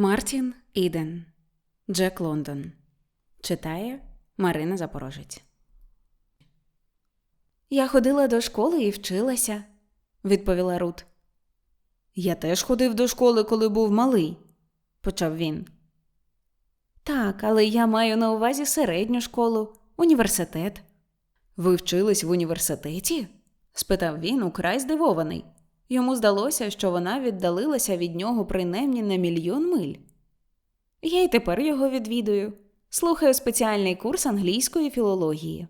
Мартін Іден Джек Лондон читає Марина Запорожець. Я ходила до школи і вчилася, відповіла Рут. Я теж ходив до школи, коли був малий, почав він. Так, але я маю на увазі середню школу, університет. Ви вчились в університеті? спитав він, украй здивований. Йому здалося, що вона віддалилася від нього принаймні на мільйон миль. Я й тепер його відвідую, слухаю спеціальний курс англійської філології.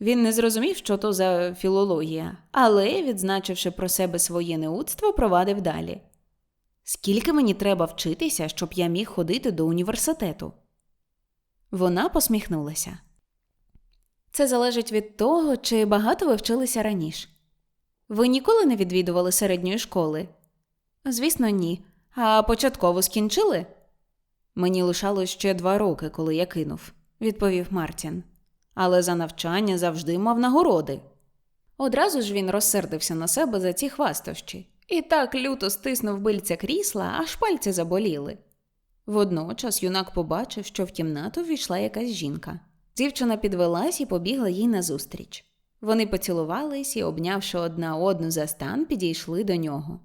Він не зрозумів, що то за філологія, але, відзначивши про себе своє неудство, провадив далі. Скільки мені треба вчитися, щоб я міг ходити до університету? Вона посміхнулася. Це залежить від того, чи багато ви вчилися раніше. Ви ніколи не відвідували середньої школи? Звісно, ні. А початково скінчили? Мені лишалось ще два роки, коли я кинув, відповів Мартін. Але за навчання завжди мав нагороди. Одразу ж він розсердився на себе за ці хвастощі і так люто стиснув бильця крісла, аж пальці заболіли. Водночас юнак побачив, що в кімнату ввійшла якась жінка. Дівчина підвелась і побігла їй назустріч. Вони поцілувались і, обнявши одна одну за стан, підійшли до нього.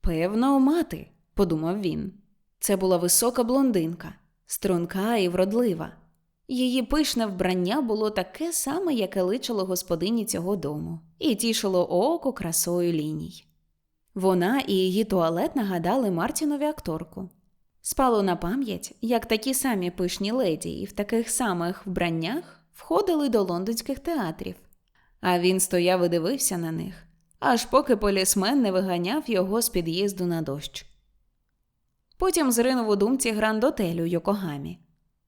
Певно, мати, подумав він. Це була висока блондинка, струнка і вродлива. Її пишне вбрання було таке саме, яке личило господині цього дому, і тішило око красою ліній. Вона і її туалет нагадали Мартінові акторку. Спало на пам'ять, як такі самі пишні леді і в таких самих вбраннях входили до лондонських театрів, а він стояв і дивився на них, аж поки полісмен не виганяв його з під'їзду на дощ. Потім зринув у думці гранд-отелю Йокогамі,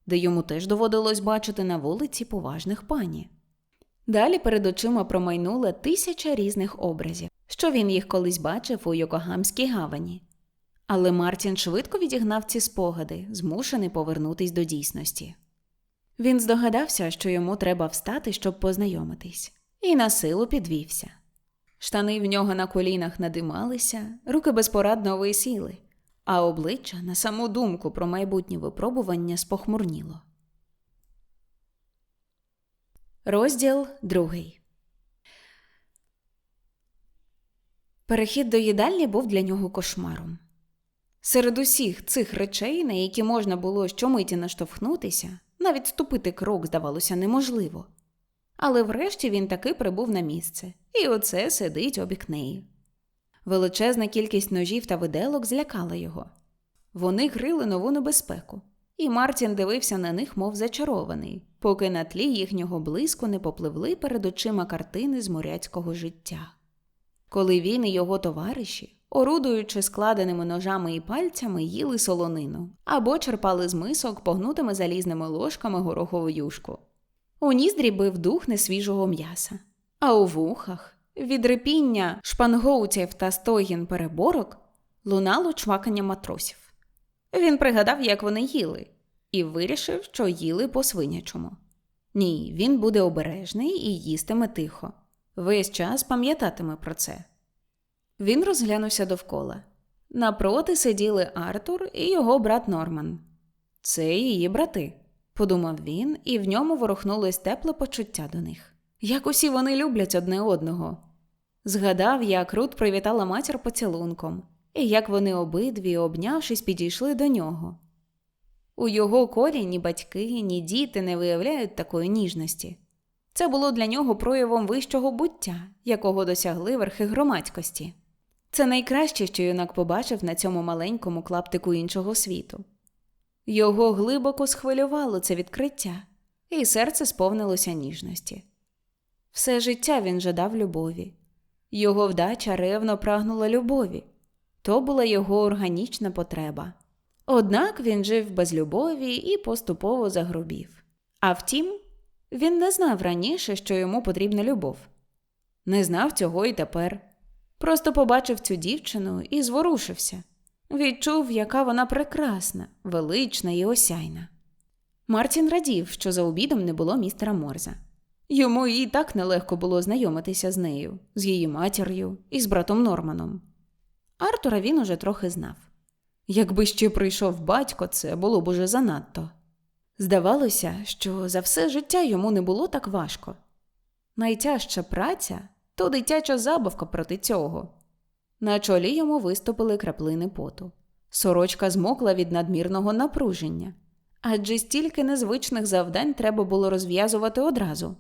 де йому теж доводилось бачити на вулиці поважних пані. Далі перед очима промайнула тисяча різних образів, що він їх колись бачив у Йокогамській гавані. Але Мартін швидко відігнав ці спогади, змушений повернутись до дійсності. Він здогадався, що йому треба встати, щоб познайомитись, і на силу підвівся. Штани в нього на колінах надималися, руки безпорадно висіли, а обличчя на саму думку про майбутнє випробування спохмурніло. Розділ другий Перехід до їдальні був для нього кошмаром. Серед усіх цих речей, на які можна було щомиті наштовхнутися, навіть ступити крок здавалося неможливо. Але врешті він таки прибув на місце, і оце сидить обік неї. Величезна кількість ножів та виделок злякала його. Вони грили нову небезпеку, і Мартін дивився на них, мов зачарований, поки на тлі їхнього блиску не попливли перед очима картини з моряцького життя. Коли він і його товариші, орудуючи складеними ножами і пальцями, їли солонину або черпали з мисок погнутими залізними ложками горохову юшку. У ніздрі бив дух несвіжого м'яса, а у вухах від репіння шпангоутів та стогін переборок лунало чвакання матросів. Він пригадав, як вони їли, і вирішив, що їли по свинячому. Ні, він буде обережний і їстиме тихо. Весь час пам'ятатиме про це. Він розглянувся довкола. Напроти сиділи Артур і його брат Норман. Це її брати, подумав він, і в ньому ворухнулось тепле почуття до них. Як усі вони люблять одне одного. Згадав, як Рут привітала матір поцілунком, і як вони обидві, обнявшись, підійшли до нього. У його колі ні батьки, ні діти не виявляють такої ніжності. Це було для нього проявом вищого буття, якого досягли верхи громадськості. Це найкраще, що юнак побачив на цьому маленькому клаптику іншого світу. Його глибоко схвилювало це відкриття, і серце сповнилося ніжності. Все життя він жадав любові, його вдача ревно прагнула любові то була його органічна потреба. Однак він жив без любові і поступово загрубів. А втім, він не знав раніше, що йому потрібна любов. Не знав цього і тепер. Просто побачив цю дівчину і зворушився. Відчув, яка вона прекрасна, велична і осяйна. Мартін радів, що за обідом не було містера Морза. Йому і так нелегко було знайомитися з нею, з її матір'ю і з братом Норманом. Артура він уже трохи знав. Якби ще прийшов батько, це було б уже занадто. Здавалося, що за все життя йому не було так важко. Найтяжча праця то дитяча забавка проти цього. На чолі йому виступили краплини поту. Сорочка змокла від надмірного напруження, адже стільки незвичних завдань треба було розв'язувати одразу.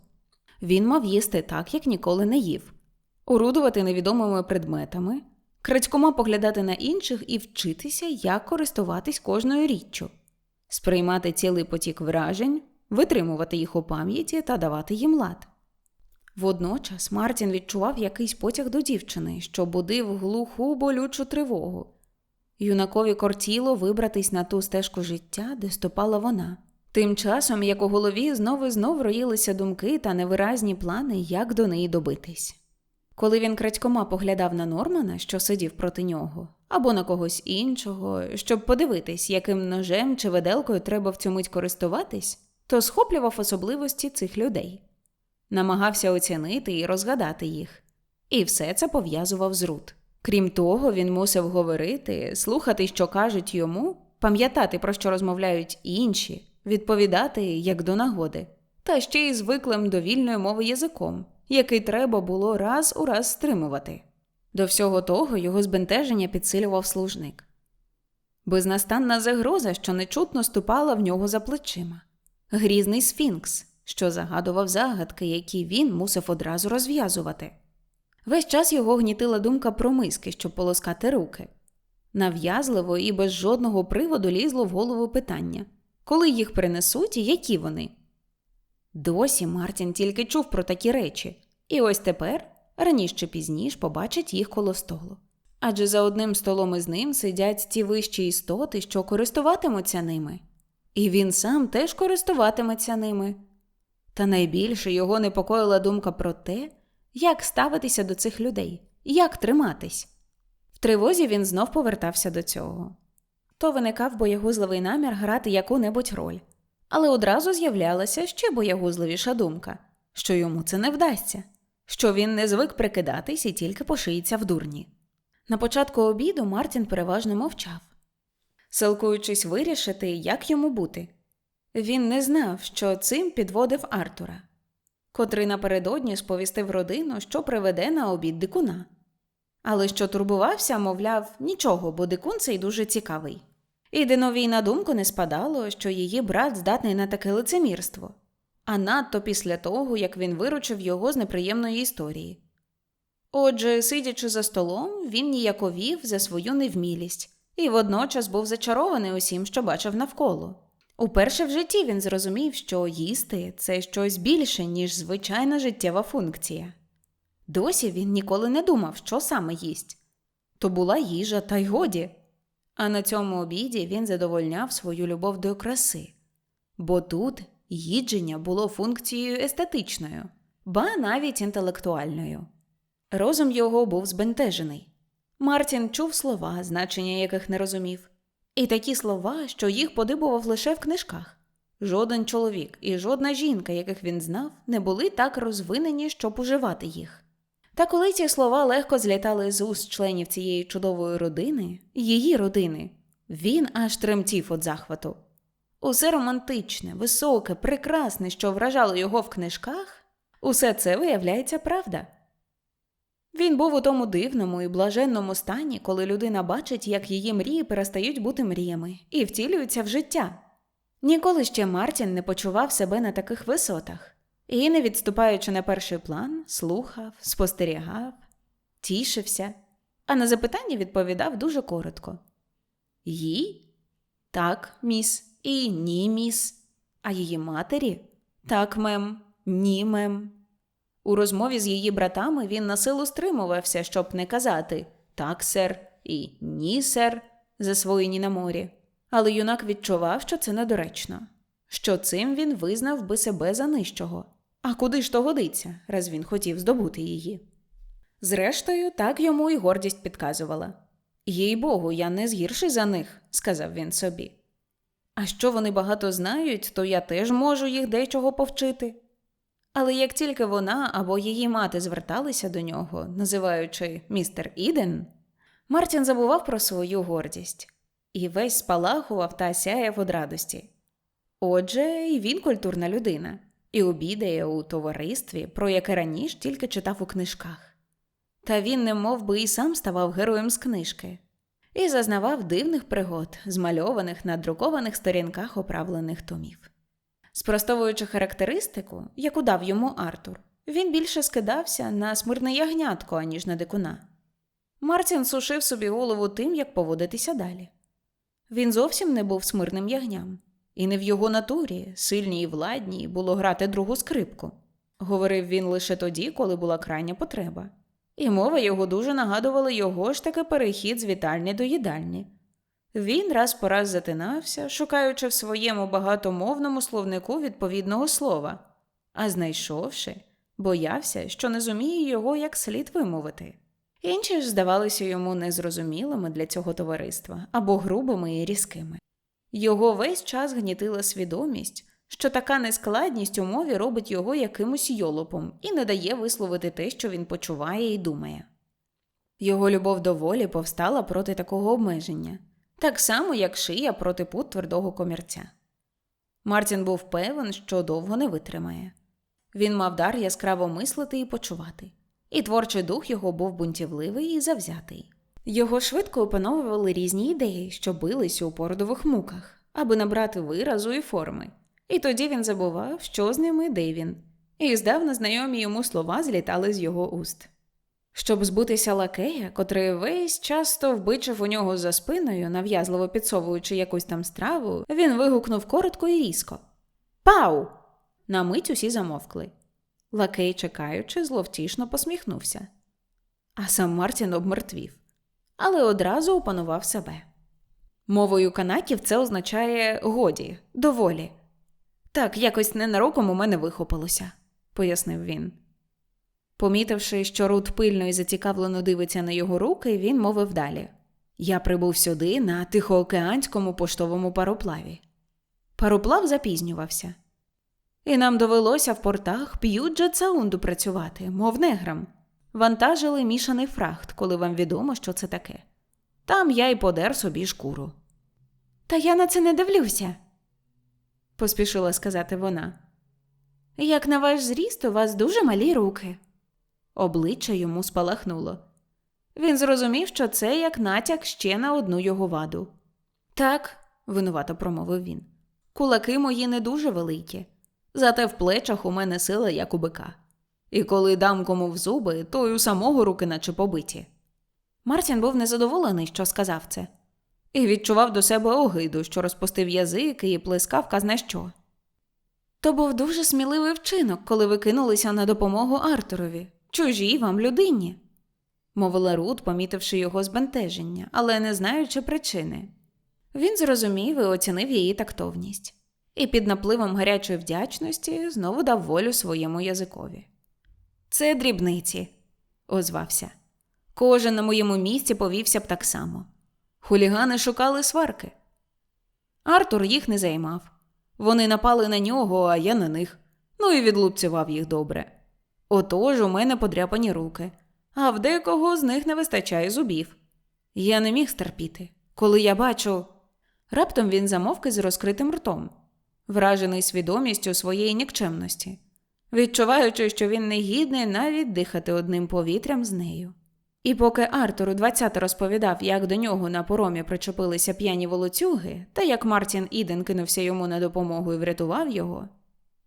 Він мав їсти так, як ніколи не їв, орудувати невідомими предметами, крадькома поглядати на інших і вчитися, як користуватись кожною річчю, сприймати цілий потік вражень, витримувати їх у пам'яті та давати їм лад. Водночас Мартін відчував якийсь потяг до дівчини, що будив глуху болючу тривогу. Юнакові кортіло вибратись на ту стежку життя, де ступала вона. Тим часом, як у голові знову і знов роїлися думки та невиразні плани, як до неї добитись. Коли він крадькома поглядав на Нормана, що сидів проти нього, або на когось іншого, щоб подивитись, яким ножем чи виделкою треба в цю мить користуватись, то схоплював особливості цих людей, намагався оцінити і розгадати їх, і все це пов'язував з Рут. Крім того, він мусив говорити, слухати, що кажуть йому, пам'ятати, про що розмовляють інші, відповідати як до нагоди, та ще й звиклим до вільної мови язиком, який треба було раз у раз стримувати. До всього того його збентеження підсилював служник. Безнастанна загроза, що нечутно ступала в нього за плечима, грізний сфінкс, що загадував загадки, які він мусив одразу розв'язувати. Весь час його гнітила думка про миски, щоб полоскати руки. Нав'язливо і без жодного приводу лізло в голову питання коли їх принесуть і які вони. Досі Мартін тільки чув про такі речі, і ось тепер, раніше чи пізніше, побачить їх коло столу. Адже за одним столом із ним сидять ті вищі істоти, що користуватимуться ними, і він сам теж користуватиметься ними. Та найбільше його непокоїла думка про те, як ставитися до цих людей, як триматись. В тривозі він знов повертався до цього. То виникав боягузливий намір грати яку-небудь роль, але одразу з'являлася ще боягузливіша думка, що йому це не вдасться, що він не звик прикидатись і тільки пошиється в дурні. На початку обіду Мартін переважно мовчав, силкуючись вирішити, як йому бути. Він не знав, що цим підводив Артура, котрий напередодні сповістив родину, що приведе на обід дикуна. Але що турбувався, мовляв, нічого, бо дикун цей дуже цікавий. І Диновій на думку не спадало, що її брат здатний на таке лицемірство, а надто після того, як він виручив його з неприємної історії. Отже, сидячи за столом, він ніяковів за свою невмілість і водночас був зачарований усім, що бачив навколо. Уперше в житті він зрозумів, що їсти це щось більше, ніж звичайна життєва функція. Досі він ніколи не думав, що саме їсть. То була їжа, та й годі. А на цьому обіді він задовольняв свою любов до краси, бо тут їдження було функцією естетичною, ба навіть інтелектуальною. Розум його був збентежений. Мартін чув слова, значення яких не розумів, і такі слова, що їх подибував лише в книжках. Жоден чоловік і жодна жінка, яких він знав, не були так розвинені, щоб уживати їх. Та коли ці слова легко злітали з уст членів цієї чудової родини, її родини, він аж тремтів від захвату. Усе романтичне, високе, прекрасне, що вражало його в книжках, усе це виявляється правда. Він був у тому дивному і блаженному стані, коли людина бачить, як її мрії перестають бути мріями і втілюються в життя. Ніколи ще Мартін не почував себе на таких висотах і, не відступаючи на перший план, слухав, спостерігав, тішився, а на запитання відповідав дуже коротко: Їй? Так, міс, і ні, міс. А її матері? Так, мем, ні, мем. У розмові з її братами він на силу стримувався, щоб не казати так, сер, і ні, сер, засвоєні на морі. Але юнак відчував, що це недоречно, що цим він визнав би себе за нижчого. А куди ж то годиться, раз він хотів здобути її? Зрештою, так йому і гордість підказувала. Їй богу, я не згірший за них, сказав він собі. А що вони багато знають, то я теж можу їх дечого повчити. Але як тільки вона або її мати зверталися до нього, називаючи містер Іден, Мартін забував про свою гордість. і весь спалахував та сяяв од радості. Отже, і він культурна людина, і обідає у товаристві, про яке раніше тільки читав у книжках. Та він не мов би і сам ставав героєм з книжки і зазнавав дивних пригод, змальованих на друкованих сторінках оправлених томів. Спростовуючи характеристику, яку дав йому Артур, він більше скидався на смирне ягнятко, аніж на дикуна. Мартін сушив собі голову тим, як поводитися далі. Він зовсім не був смирним ягням, і не в його натурі, сильній і владній, було грати другу скрипку. Говорив він лише тоді, коли була крайня потреба, і мова його дуже нагадувала його ж таки перехід з вітальні до їдальні. Він раз по раз затинався, шукаючи в своєму багатомовному словнику відповідного слова, а знайшовши, боявся, що не зуміє його як слід вимовити. Інші ж здавалися йому незрозумілими для цього товариства або грубими і різкими. Його весь час гнітила свідомість, що така нескладність у мові робить його якимось йолопом і не дає висловити те, що він почуває і думає. Його любов до волі повстала проти такого обмеження, так само, як шия проти пут твердого комірця. Мартін був певен, що довго не витримає. Він мав дар яскраво мислити і почувати, і творчий дух його був бунтівливий і завзятий. Його швидко опановували різні ідеї, що билися у породових муках, аби набрати виразу і форми. І тоді він забував, що з ними де він, і здавна знайомі йому слова злітали з його уст. Щоб збутися лакея, котрий весь часто вбичив у нього за спиною, нав'язливо підсовуючи якусь там страву, він вигукнув коротко і різко Пау! На мить усі замовкли. Лакей, чекаючи, зловтішно посміхнувся. А сам Мартін обмертвів, але одразу опанував себе. Мовою канаків це означає годі, доволі. Так, якось ненароком у мене вихопилося, пояснив він. Помітивши, що Рут пильно і зацікавлено дивиться на його руки, він мовив далі Я прибув сюди на Тихоокеанському поштовому пароплаві. Пароплав запізнювався, і нам довелося в портах п'юджет саунду працювати, мов неграм. Вантажили мішаний фрахт, коли вам відомо, що це таке. Там я й подер собі шкуру. Та я на це не дивлюся, поспішила сказати вона. Як на ваш зріст, у вас дуже малі руки. Обличчя йому спалахнуло. Він зрозумів, що це як натяк ще на одну його ваду. Так, винувато промовив він. Кулаки мої не дуже великі, зате в плечах у мене сила, як у бика. І коли дам кому в зуби, то й у самого руки наче побиті. Мартін був незадоволений, що сказав це, і відчував до себе огиду, що розпустив язик і плескав казна що. То був дуже сміливий вчинок, коли ви кинулися на допомогу Артурові, чужій вам людині, мовила Рут, помітивши його збентеження, але не знаючи причини. Він зрозумів і оцінив її тактовність, і під напливом гарячої вдячності знову дав волю своєму язикові. Це дрібниці, озвався. Кожен на моєму місці повівся б так само. Хулігани шукали сварки. Артур їх не займав. Вони напали на нього, а я на них. Ну і відлупцював їх добре. Отож у мене подряпані руки, а в декого з них не вистачає зубів. Я не міг стерпіти. Коли я бачу. Раптом він замовк із розкритим ртом, вражений свідомістю своєї нікчемності, відчуваючи, що він не гідний навіть дихати одним повітрям з нею. І поки Артур у 20 розповідав, як до нього на поромі причепилися п'яні волоцюги, та як Мартін Іден кинувся йому на допомогу і врятував його,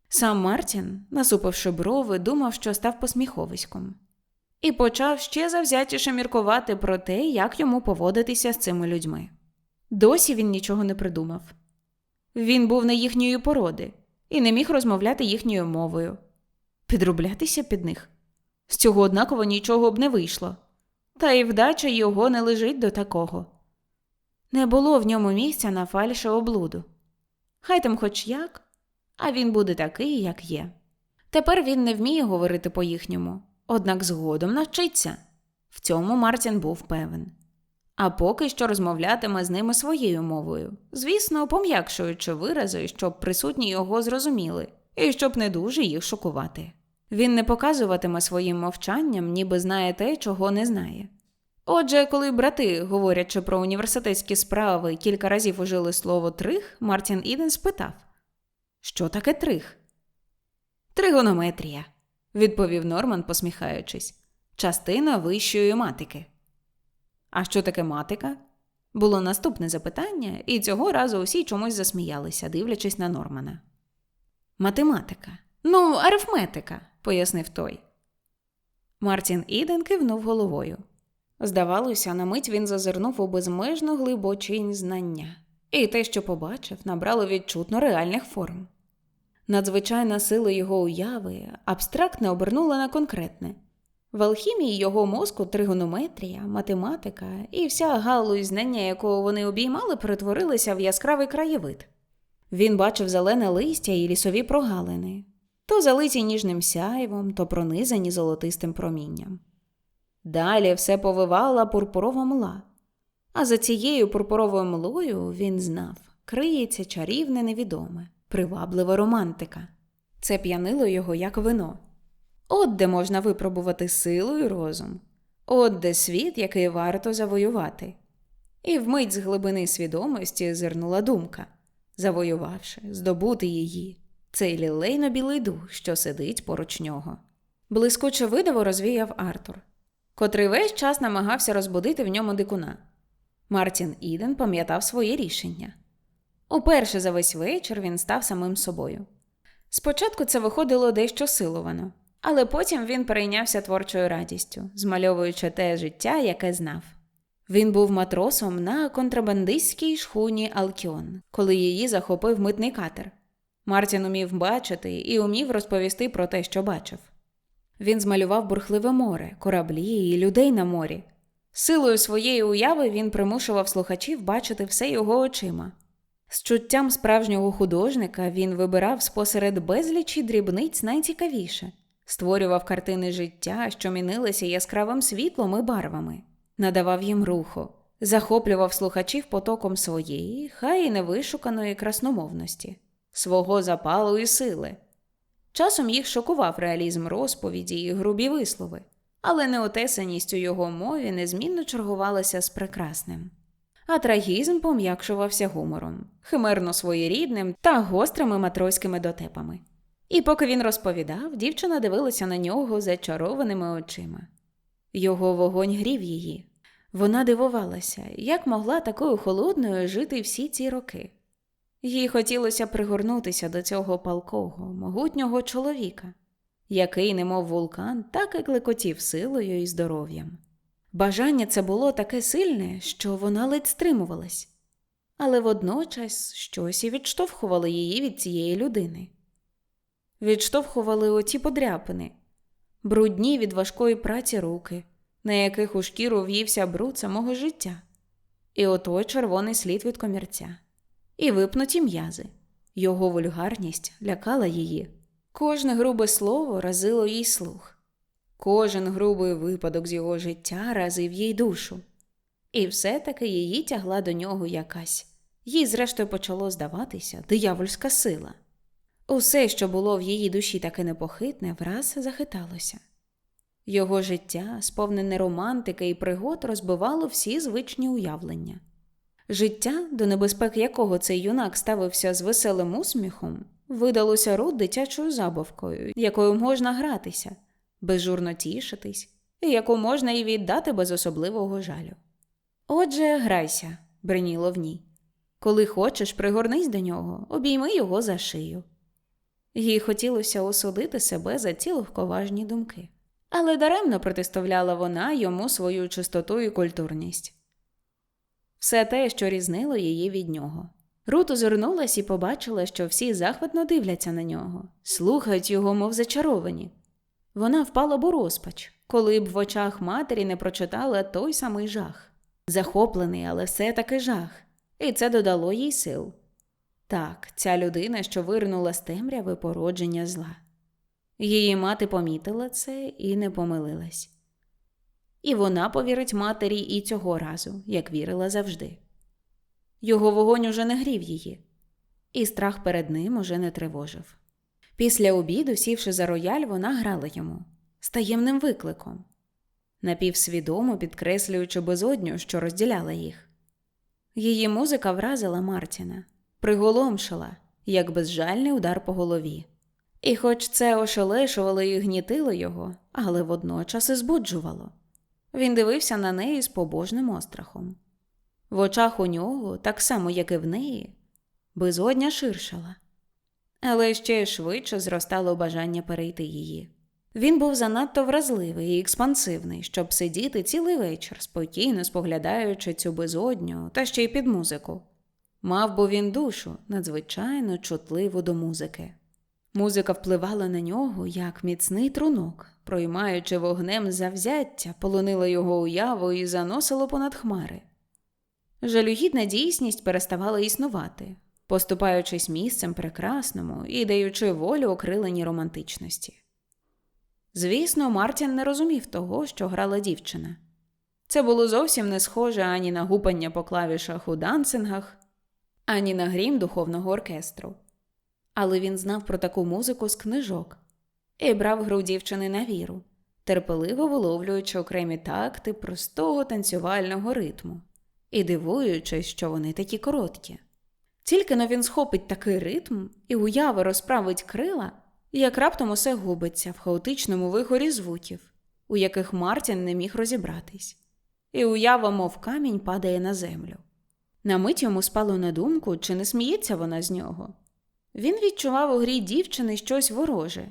сам Мартін, насупивши брови, думав, що став посміховиськом, і почав ще завзятіше міркувати про те, як йому поводитися з цими людьми. Досі він нічого не придумав. Він був не їхньої породи і не міг розмовляти їхньою мовою, підроблятися під них. З цього однаково нічого б не вийшло, та й вдача його не лежить до такого. Не було в ньому місця на фальше облуду. Хай там хоч як, а він буде такий, як є. Тепер він не вміє говорити по їхньому, однак згодом навчиться. В цьому Мартін був певен. А поки що розмовлятиме з ними своєю мовою, звісно, пом'якшуючи вирази, щоб присутні його зрозуміли, і щоб не дуже їх шокувати. Він не показуватиме своїм мовчанням, ніби знає те, чого не знає. Отже, коли брати, говорячи про університетські справи, кілька разів ужили слово трих, Мартін Іден спитав Що таке трих? Тригонометрія, відповів Норман, посміхаючись. Частина вищої матики. А що таке матика? Було наступне запитання, і цього разу усі чомусь засміялися, дивлячись на Нормана. Математика. Ну, арифметика, пояснив той. Мартін Іден кивнув головою. Здавалося, на мить він зазирнув у безмежно глибочінь знання, і те, що побачив, набрало відчутно реальних форм. Надзвичайна сила його уяви абстрактне обернула на конкретне. В алхімії його мозку тригонометрія, математика і вся галузь знання, якого вони обіймали, перетворилися в яскравий краєвид. Він бачив зелене листя і лісові прогалини, то залиті ніжним сяйвом, то пронизані золотистим промінням. Далі все повивала пурпурова мла, а за цією пурпуровою млою він знав, криється чарівне невідоме, приваблива романтика. Це п'янило його як вино. От де можна випробувати силу і розум, от де світ, який варто завоювати. І вмить з глибини свідомості зирнула думка, завоювавши, здобути її, цей лілейно білий дух, що сидить поруч нього. Блискуче видиво розвіяв Артур, котрий весь час намагався розбудити в ньому дикуна. Мартін Іден пам'ятав своє рішення. Уперше за весь вечір він став самим собою. Спочатку це виходило дещо силовано, але потім він перейнявся творчою радістю, змальовуючи те життя, яке знав. Він був матросом на контрабандистській шхуні Алкіон, коли її захопив митний катер. Мартін умів бачити і умів розповісти про те, що бачив. Він змалював бурхливе море, кораблі і людей на морі. Силою своєї уяви він примушував слухачів бачити все його очима. З чуттям справжнього художника він вибирав спосеред безлічі дрібниць найцікавіше, створював картини життя, що мінилися яскравим світлом і барвами, надавав їм руху, захоплював слухачів потоком своєї, хай і невишуканої красномовності, свого запалу і сили. Часом їх шокував реалізм розповіді і грубі вислови, але неотесаність у його мові незмінно чергувалася з прекрасним. А трагізм пом'якшувався гумором, химерно своєрідним та гострими матроськими дотепами. І поки він розповідав, дівчина дивилася на нього зачарованими очима. Його вогонь грів її. Вона дивувалася, як могла такою холодною жити всі ці роки. Їй хотілося пригорнутися до цього палкого, могутнього чоловіка, який, немов вулкан, так і клекотів силою і здоров'ям. Бажання це було таке сильне, що вона ледь стримувалась, але водночас щось і відштовхувало її від цієї людини. Відштовхували оті подряпини, брудні від важкої праці руки, на яких у шкіру в'ївся бруд самого життя, і отой червоний слід від комірця і випнуті м'язи. Його вульгарність лякала її. Кожне грубе слово разило їй слух, кожен грубий випадок з його життя разив їй душу. І все-таки її тягла до нього якась, їй, зрештою, почало здаватися диявольська сила. Усе, що було в її душі таке непохитне, враз захиталося. Його життя, сповнене романтики і пригод, розбивало всі звичні уявлення. Життя, до небезпеки якого цей юнак ставився з веселим усміхом, видалося рот дитячою забавкою, якою можна гратися, безжурно тішитись, і яку можна і віддати без особливого жалю. Отже, грайся, бриніло в ній. Коли хочеш, пригорнись до нього, обійми його за шию. Їй хотілося осудити себе за ці легковажні думки, але даремно протиставляла вона йому свою чистоту і культурність все те, що різнило її від нього. Рут озирнулась і побачила, що всі захватно дивляться на нього, слухають його, мов зачаровані. Вона впала б у розпач, коли б в очах матері не прочитала той самий жах. Захоплений, але все таки жах, і це додало їй сил. Так, ця людина, що вирнула з темряви породження зла. Її мати помітила це і не помилилась. І вона повірить матері і цього разу, як вірила завжди. Його вогонь уже не грів її, і страх перед ним уже не тривожив. Після обіду, сівши за рояль, вона грала йому з таємним викликом. напівсвідомо підкреслюючи безодню, що розділяла їх. Її музика вразила Мартіна, приголомшила, як безжальний удар по голові. І хоч це ошелешувало і гнітило його, але водночас і збуджувало. Він дивився на неї з побожним острахом. В очах у нього, так само, як і в неї, безодня ширшала, але ще швидше зростало бажання перейти її. Він був занадто вразливий і експансивний, щоб сидіти цілий вечір, спокійно споглядаючи цю безодню та ще й під музику. Мав бо він душу надзвичайно чутливу до музики. Музика впливала на нього, як міцний трунок, проймаючи вогнем завзяття, полонила його уяву і заносило понад хмари. Жалюгідна дійсність переставала існувати, поступаючись місцем прекрасному і даючи волю окриленій романтичності. Звісно, Мартін не розумів того, що грала дівчина. Це було зовсім не схоже ані на гупання по клавішах у дансингах, ані на грім духовного оркестру. Але він знав про таку музику з книжок і брав гру дівчини на віру, терпеливо виловлюючи окремі такти простого танцювального ритму і дивуючись, що вони такі короткі. Тільки но він схопить такий ритм і уяви розправить крила, як раптом усе губиться в хаотичному вихорі звуків, у яких Мартін не міг розібратись, і уява, мов камінь, падає на землю. На мить йому спало на думку, чи не сміється вона з нього. Він відчував у грі дівчини щось вороже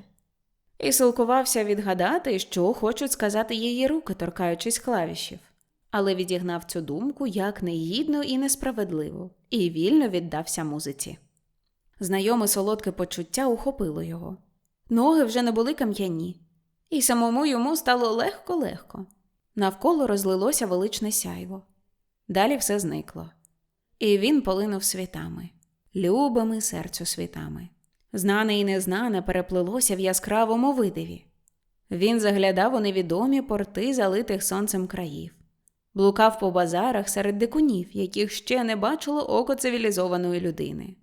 і силкувався відгадати, що хочуть сказати її руки, торкаючись клавішів, але відігнав цю думку як негідно і несправедливо, і вільно віддався музиці. Знайоме солодке почуття ухопило його. Ноги вже не були кам'яні, і самому йому стало легко-легко. Навколо розлилося величне сяйво. Далі все зникло. І він полинув світами, любими серцю світами. Знане і незнане переплилося в яскравому видиві. Він заглядав у невідомі порти залитих сонцем країв, блукав по базарах серед дикунів, яких ще не бачило око цивілізованої людини.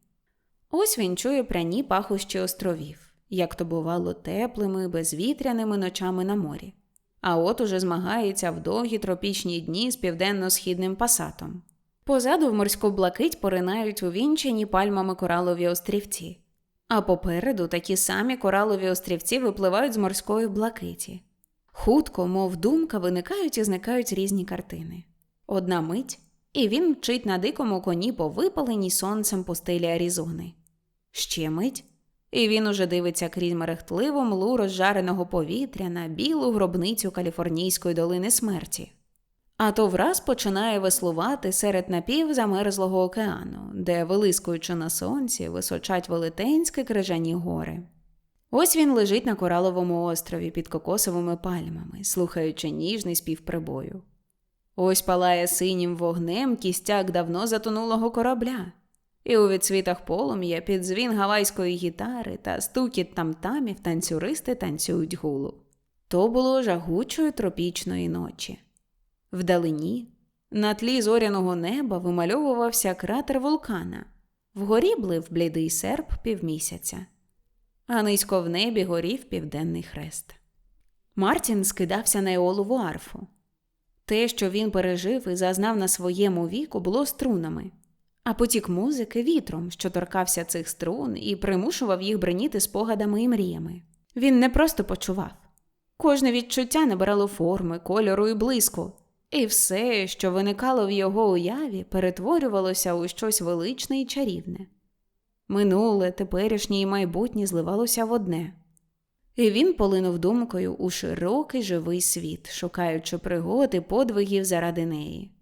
Ось він чує пряні пахощі островів, як то бувало теплими, безвітряними ночами на морі. А от уже змагається в довгі тропічні дні з південно-східним пасатом. Позаду в морську блакить поринають увінчені пальмами коралові острівці, а попереду такі самі коралові острівці випливають з морської блакиті. Хутко, мов думка, виникають і зникають різні картини. Одна мить, і він мчить на дикому коні по випаленій сонцем пустелі Арізони. Ще мить, і він уже дивиться крізь мерехтливу млу розжареного повітря на білу гробницю Каліфорнійської долини смерті. А то враз починає веслувати серед напівзамерзлого океану, де, вилискуючи на сонці, височать велетенські крижані гори. Ось він лежить на кораловому острові під кокосовими пальмами, слухаючи ніжний спів прибою. Ось палає синім вогнем кістяк давно затонулого корабля, і у відсвітах полум'я під дзвін гавайської гітари та стукіт тамтамів танцюристи танцюють гулу. То було жагучої тропічної ночі. Вдалині, на тлі зоряного неба вимальовувався кратер вулкана, вгорі блив блідий серп півмісяця, а низько в небі горів південний хрест. Мартін скидався на еолову арфу. Те, що він пережив і зазнав на своєму віку, було струнами, а потік музики вітром, що торкався цих струн і примушував їх бреніти спогадами і мріями. Він не просто почував. Кожне відчуття набирало форми, кольору і блиску, і все, що виникало в його уяві, перетворювалося у щось величне і чарівне. Минуле, теперішнє і майбутнє зливалося в одне. І він полинув думкою у широкий живий світ, шукаючи пригод і подвигів заради неї.